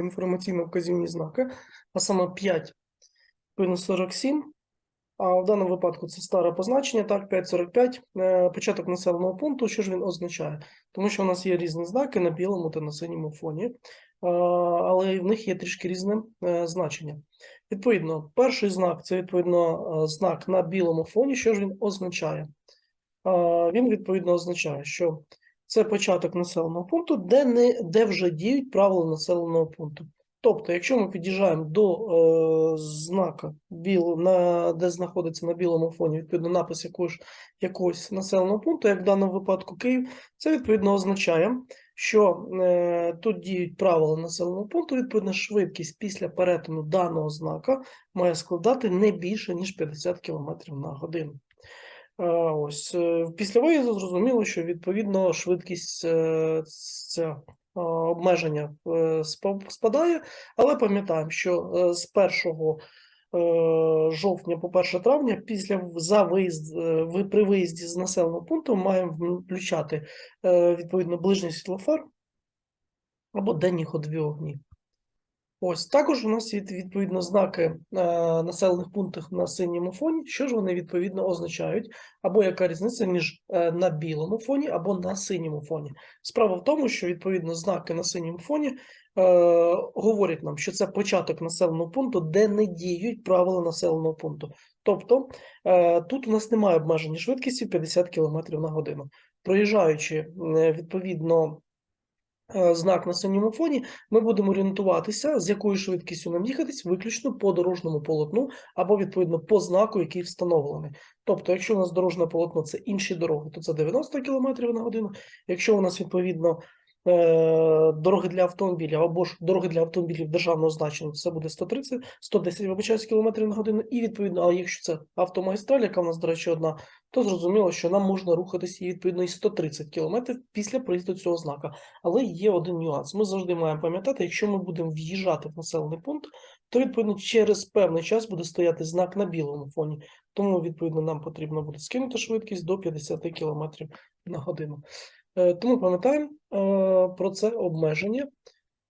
інформаційно-вказівні знаки, а саме 5 мінус 47. А в даному випадку це старе позначення, так, 5.45, е, початок населеного пункту. Що ж він означає? Тому що у нас є різні знаки на білому та на синьому фоні, е, але в них є трішки різне е, значення. Відповідно, перший знак це відповідно знак на білому фоні. Що ж він означає? Він відповідно означає, що це початок населеного пункту, де не де вже діють правила населеного пункту. Тобто, якщо ми під'їжджаємо до е, знака, біл, на, де знаходиться на білому фоні відповідно напис якогось, якогось населеного пункту, як в даному випадку Київ, це відповідно означає, що е, тут діють правила населеного пункту, відповідно, швидкість після перетину даного знака має складати не більше, ніж 50 км на годину. Ось е, після виїзду зрозуміло, що відповідно швидкість е, ця обмеження е, спадає, але пам'ятаємо, що з 1 е, жовтня по 1 травня після за виїзд при виїзді з населеного пункту маємо включати відповідно ближній світлофар або денні ходові огні. Ось також у нас є відповідно знаки е, населених пунктів на синьому фоні. Що ж вони відповідно означають, або яка різниця між е, на білому фоні або на синьому фоні? Справа в тому, що відповідно знаки на синьому фоні е, говорять нам, що це початок населеного пункту, де не діють правила населеного пункту. Тобто е, тут у нас немає обмеження швидкості 50 км на годину. Проїжджаючи е, відповідно знак на синьому фоні, ми будемо орієнтуватися, з якою швидкістю нам їхатись, виключно по дорожньому полотну або відповідно по знаку, який встановлений. Тобто, якщо у нас дорожнє полотно це інші дороги, то це 90 км на годину. Якщо у нас відповідно е, дороги для автомобілів або ж дороги для автомобілів державного значення, це буде 130, 110 вибачаюсь, км на годину. І відповідно, а якщо це автомагістраль, яка в нас, до речі, одна, то зрозуміло, що нам можна рухатись і відповідно і 130 км після проїзду цього знака. Але є один нюанс. Ми завжди маємо пам'ятати, якщо ми будемо в'їжджати в населений пункт, то відповідно через певний час буде стояти знак на білому фоні. Тому відповідно нам потрібно буде скинути швидкість до 50 км на годину. Е, Тому пам'ятаємо е, про це обмеження.